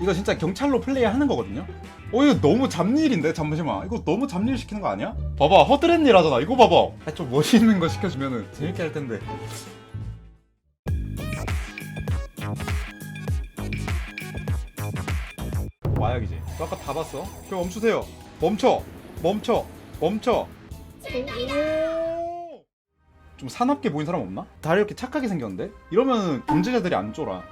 이거 진짜 경찰로 플레이하는 거거든요. 어 이거 너무 잡일인데 잠시만. 이거 너무 잡일 시키는 거 아니야? 봐봐 허드렛 일 하잖아. 이거 봐봐. 아, 좀 멋있는 거 시켜주면은 재밌게 할 텐데. 마약이지 너 아까 다 봤어? 저 멈추세요. 멈춰. 멈춰. 멈춰. 좀 사납게 보인 사람 없나? 다 이렇게 착하게 생겼는데? 이러면 범죄자들이 안 쫄아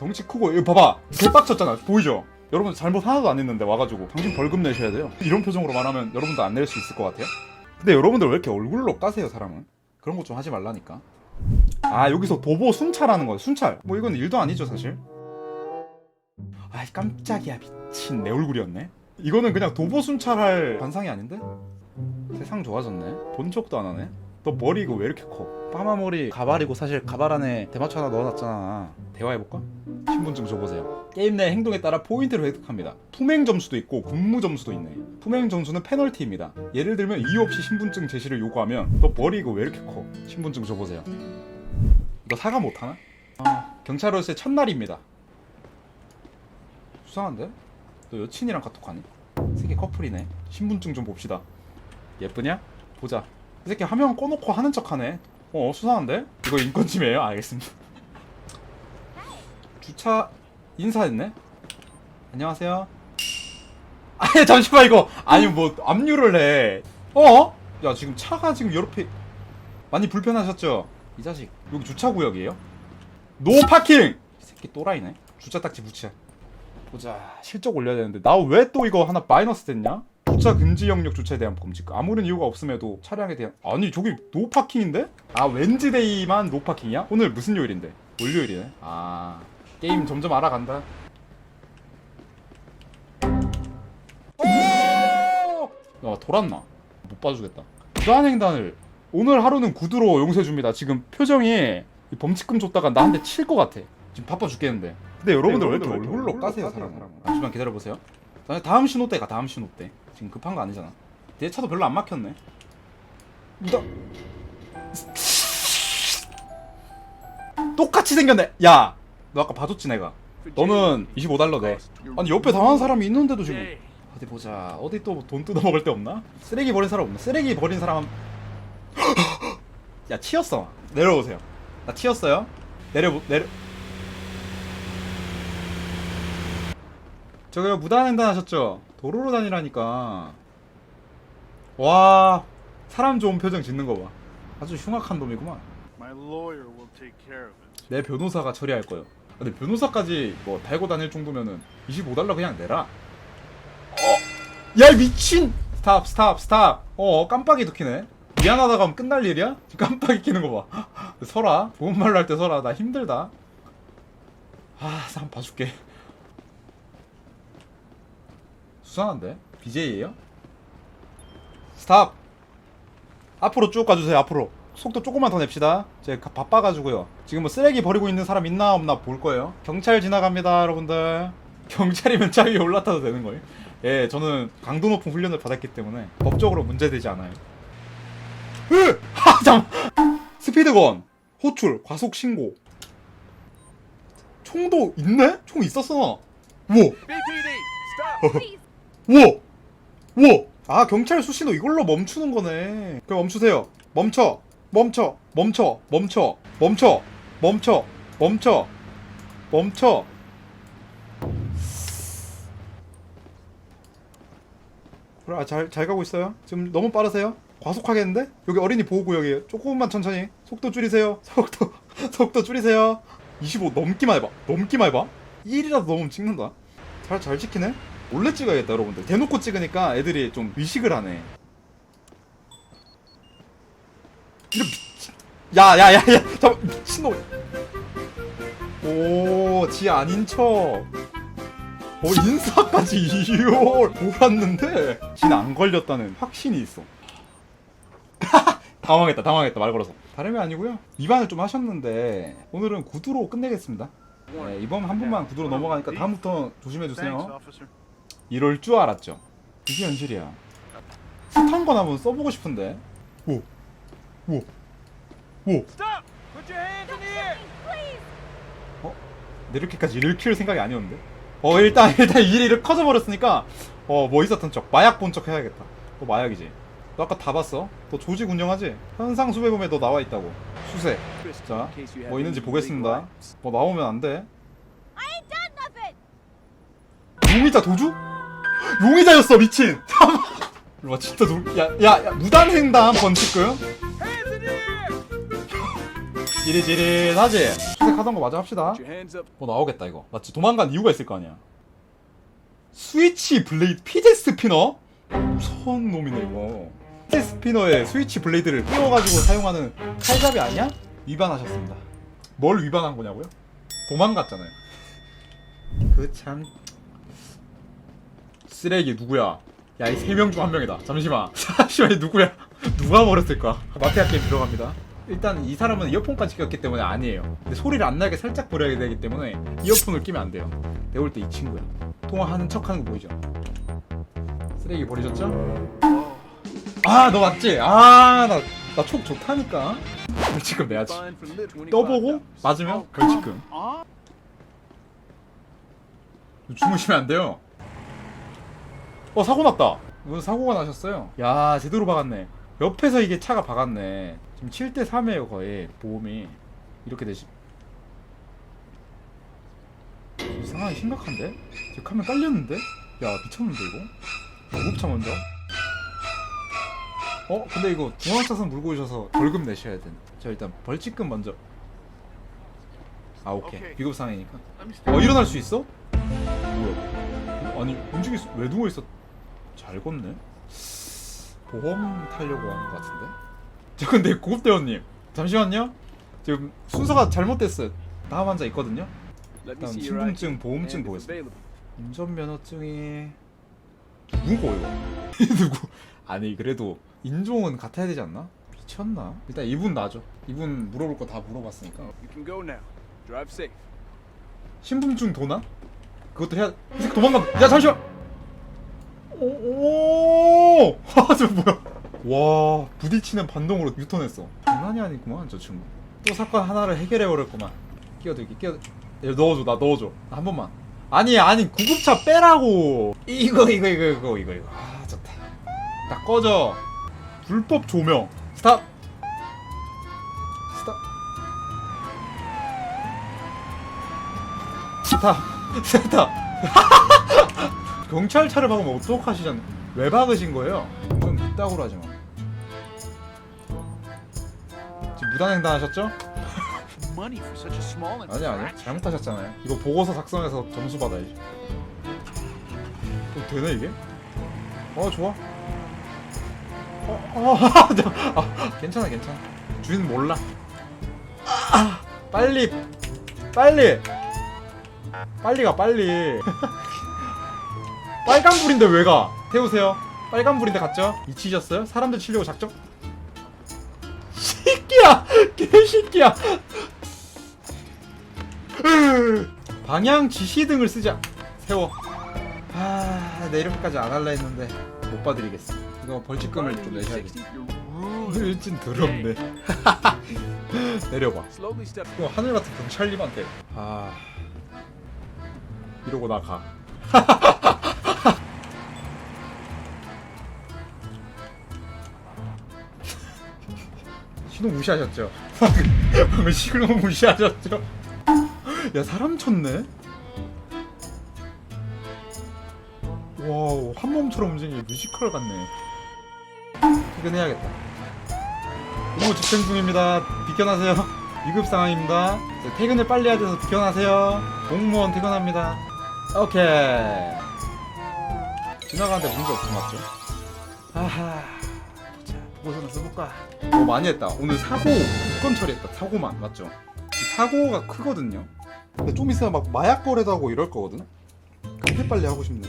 덩치 크고 이거 봐봐. 개빡쳤잖아. 보이죠? 여러분 잘못 하나도 안 했는데 와가지고 당신 벌금 내셔야 돼요. 이런 표정으로 말하면 여러분도 안 낼 수 있을 것 같아요? 근데 여러분들 왜 이렇게 얼굴로 까세요 사람은? 그런 거 좀 하지 말라니까. 아 여기서 도보 순찰하는 거야 순찰. 뭐 이건 일도 아니죠 사실. 아이 깜짝이야 미친. 내 얼굴이었네. 이거는 그냥 도보 순찰할 관상이 아닌데? 세상 좋아졌네. 본 척도 안 하네 너 머리 이거 왜 이렇게 커? 파마 머리 가발이고 사실 가발 안에 대마초 하나 넣어놨잖아 대화해볼까? 신분증 줘보세요 게임 내 행동에 따라 포인트를 획득합니다 품행 점수도 있고 근무 점수도 있네 품행 점수는 페널티입니다 예를 들면 이유 없이 신분증 제시를 요구하면 너 머리 이거 왜 이렇게 커? 신분증 줘보세요 너 사과 못하나? 아, 경찰로서의 첫날입니다 수상한데? 너 여친이랑 카톡하니? 세계 커플이네 신분증 좀 봅시다 예쁘냐? 보자 이 새끼 화면 꺼놓고 하는 척하네 어 수상한데? 이거 인권침해예요? 알겠습니다 주차 인사했네? 안녕하세요 아니 잠시만 이거 아니 뭐 압류를 해 어? 야 지금 차가 지금 옆에 많이 불편하셨죠? 이 자식 여기 주차구역이에요? 노 파킹! 이 새끼 또라이네 주차 딱지 붙여 보자 실적 올려야 되는데 나 왜 또 이거 하나 마이너스 됐냐? 주차 금지 영역 주차에 대한 범칙 아무런 이유가 없음에도 차량에 대한 아니 저기 노 파킹인데? 아 웬즈데이만 노 파킹이야? 오늘 무슨 요일인데? 월요일이네. 아 게임 점점 알아간다. 야 돌았나? 못 봐주겠다. 부안횡단을 오늘 하루는 구두로 용서해줍니다. 지금 표정이 이 범칙금 줬다가 나한테 칠 것 같아. 지금 바빠 죽겠는데. 근데 여러분들 왜 이렇게 얼굴로 까세요 사람 잠시만 기다려보세요. 자, 다음 신호 때가 다음 신호 때 지금 급한 거 아니잖아. 내 차도 별로 안 막혔네. 나... 똑같이 생겼네. 야 너 아까 봐줬지 내가? 너는 25달러 내. 아니 옆에 당한 사람이 있는데도 지금. 어디 보자. 어디 또 돈 뜯어 먹을 데 없나? 쓰레기 버린 사람 없나? 쓰레기 버린 사람 한... 야 튀었어. 내려오세요. 나 튀었어요. 내려 내려 저기요 무단횡단 하셨죠? 도로로 다니라니까. 와 사람 좋은 표정 짓는 거봐. 아주 흉악한 놈이구만. 내 변호사가 처리할 거예요 근데 변호사까지 뭐 달고 다닐 정도면은 25달러 그냥 내라. 어? 야 미친! 스탑 스탑 스탑. 어 깜빡이도 키네. 미안하다가 하면 끝날 일이야? 깜빡이 키는 거봐. 설아 좋은 말로 할 때 설아 나 힘들다. 아 한번 봐줄게 수상한데? BJ예요? 스탑 앞으로 쭉 가주세요 앞으로 속도 조금만 더 냅시다 제가 바빠가지고요 지금 뭐 쓰레기 버리고 있는 사람 있나 없나 볼 거예요 경찰 지나갑니다 여러분들 경찰이면 차 위에 올라타도 되는 거예요 예 저는 강도 높은 훈련을 받았기 때문에 법적으로 문제되지 않아요 으! 하! 잠 스피드건 호출 과속 신고 총도 있네? 총 있었어 우와 stop! 우와! 우와! 아 경찰 수신호 이걸로 멈추는 거네. 그럼 멈추세요. 멈춰 멈춰 멈춰 멈춰 멈춰 멈춰 멈춰 멈춰. 그래 아, 잘, 잘 가고 있어요? 지금 너무 빠르세요? 과속하겠는데? 여기 어린이 보호구역이에요 조금만 천천히. 속도 줄이세요. 속도 속도 줄이세요. 25 넘기만 해봐. 넘기만 해봐. 1이라도 넘으면 찍는다. 잘, 잘 찍히네 몰래 찍어야겠다 여러분들. 대놓고 찍으니까 애들이 좀 의식을 하네. 야야야야 잠깐 미친놈. 오지 아닌 척. 어, 인사까지 이걸 몰았는데 진 안 걸렸다는 확신이 있어. 당황했다 당황했다 말 걸어서. 다름이 아니고요. 위반을 좀 하셨는데 오늘은 구두로 끝내겠습니다. 네, 이번 한 번만 구두로 넘어가니까 다음부터 조심해주세요. 이럴 줄 알았죠. 이게 현실이야. 스탄 건 한번 써보고 싶은데. 오, 오, 오. 내 이렇게까지 읽힐 생각이 아니었는데. 어 일단 일단 일이 이렇게 커져버렸으니까 어뭐 있었던 척 마약 본 척 해야겠다 또 마약이지 너 아까 다 봤어? 너 조직 운영하지? 현상 수배범에 너 나와 있다고 수색 자, 뭐 있는지 보겠습니다. 뭐 나오면 안 돼. 용의자 도주? 용의자였어 미친. 와 진짜 놀. 야야 야, 무단횡단 번치금. 지릿지릿하지. 수색하던 거 마저 합시다. 뭐 나오겠다 이거. 맞지? 도망간 이유가 있을 거 아니야. 스위치 블레이드 피제 스피너? 무서운 놈이네 이거. 피제 스피너에 스위치 블레이드를 끼워가지고 사용하는 칼잡이 아니야? 위반하셨습니다. 뭘 위반한 거냐고요? 도망갔잖아요. 그 참 쓰레기 누구야? 야 이 세 명 중 한 명이다. 잠시만. 잠시만 이 누구야? 누가 버렸을까? 마피아 게임 들어갑니다. 일단 이 사람은 이어폰까지 꼈기 때문에 아니에요. 근데 소리를 안 나게 살짝 버려야 되기 때문에 이어폰을 끼면 안 돼요. 내가 볼 때 이 친구야. 통화하는 척하는 거 보이죠? 쓰레기 버리셨죠? 아 너 맞지? 아나 나 촉 좋다니까. 벌칙금 내야지. Fine for lit 25 떠보고. 맞으면 벌칙금. 아? 주무시면 안 돼요. 어 사고 났다. 무슨 사고가 나셨어요? 야 제대로 박았네. 옆에서 이게 차가 박았네. 지금 7대 3이에요 거의 보험이 이렇게 되시. 이 상황이 심각한데? 지금 카면 깔렸는데? 야 미쳤는데 이거? 구급차 먼저. 어 근데 이거 중앙차선 물고 오셔서 벌금 내셔야 돼. 자 일단 벌칙금 먼저. 아 오케이 오케이. 비급 상황이니까. Let me start. 어 일어날 수 있어? 뭐야? 아니 움직일 수, 왜 누워 있어? 잘 걷네. 보험 타려고 하는 것 같은데. 저 근데 고급대원님 잠시만요. 지금 순서가 잘못됐어요. 다음 환자 있거든요. ID. 신분증, 보험증 보겠습니다. 운전면허증이 누구고 이거? 누구? 아니 그래도 인종은 같아야 되지 않나? 미쳤나? 일단 이분 나죠. 이분 물어볼 거 다 물어봤으니까. 신분증 도나? 그것도 해야 이 도망가 야 잠시만 오오! 아, 저 뭐야? 와 부딪히는 반동으로 유턴했어. 장난이 아니구만 저 친구. 또 사건 하나를 해결해 버렸구만. 끼어들기 끼어 얘 넣어줘 나 넣어줘. 나 한 번만. 아니 아니 구급차 빼라고. 이거 이거 이거 이거 이거 이거. 아 좋다. 딱 꺼져. 불법 조명. 스탑! 스탑! 스탑! 스탑 경찰차를 박으면 어떡하시잖아 왜 박으신 거예요? 좀 이따구로 하지 마. 지금 무단횡단 하셨죠? Money for such a small 아니 아니 잘못하셨잖아요. 이거 보고서 작성해서 점수 받아야지 어, 되네 이게? 어 좋아. 어, 어, 아, 괜찮아 괜찮아. 주인 몰라. 아, 빨리 빨리. 빨리 가 빨리 빨간불인데 왜 가? 태우세요 빨간불인데 갔죠? 미치셨어요? 사람들 치려고 작정? 새끼야 개새끼야 방향 지시등을 쓰자 세워 아, 내 이렇게까지 안 할라 했는데 못 봐드리겠어 이거 벌칙금을 좀 내셔야 돼 60, you're rude. 일진 더럽네 내려봐 Slowly step. 이거 하늘 같은 경찰님한테 아 이러고 나 가 신호 무시하셨죠? 방금 신호 무시하셨죠? 야 사람 쳤네? 와우 한 몸처럼 움직이니 뮤지컬 같네 퇴근해야겠다 업무 집행 중입니다. 비켜나세요. 위급 상황입니다. 자, 퇴근을 빨리 해야 돼서 비켜나세요. 공무원 퇴근합니다. 오케이. 지나가는데 문제 없음 맞죠? 아하. 보고서나 써볼까? 뭐 많이 했다. 오늘 사고 두건 처리했다. 사고만 맞죠? 이 사고가 크거든요. 근데 좀 있으면 막 마약 거래도 하고 이럴 거거든. 그렇게 빨리 하고 싶네.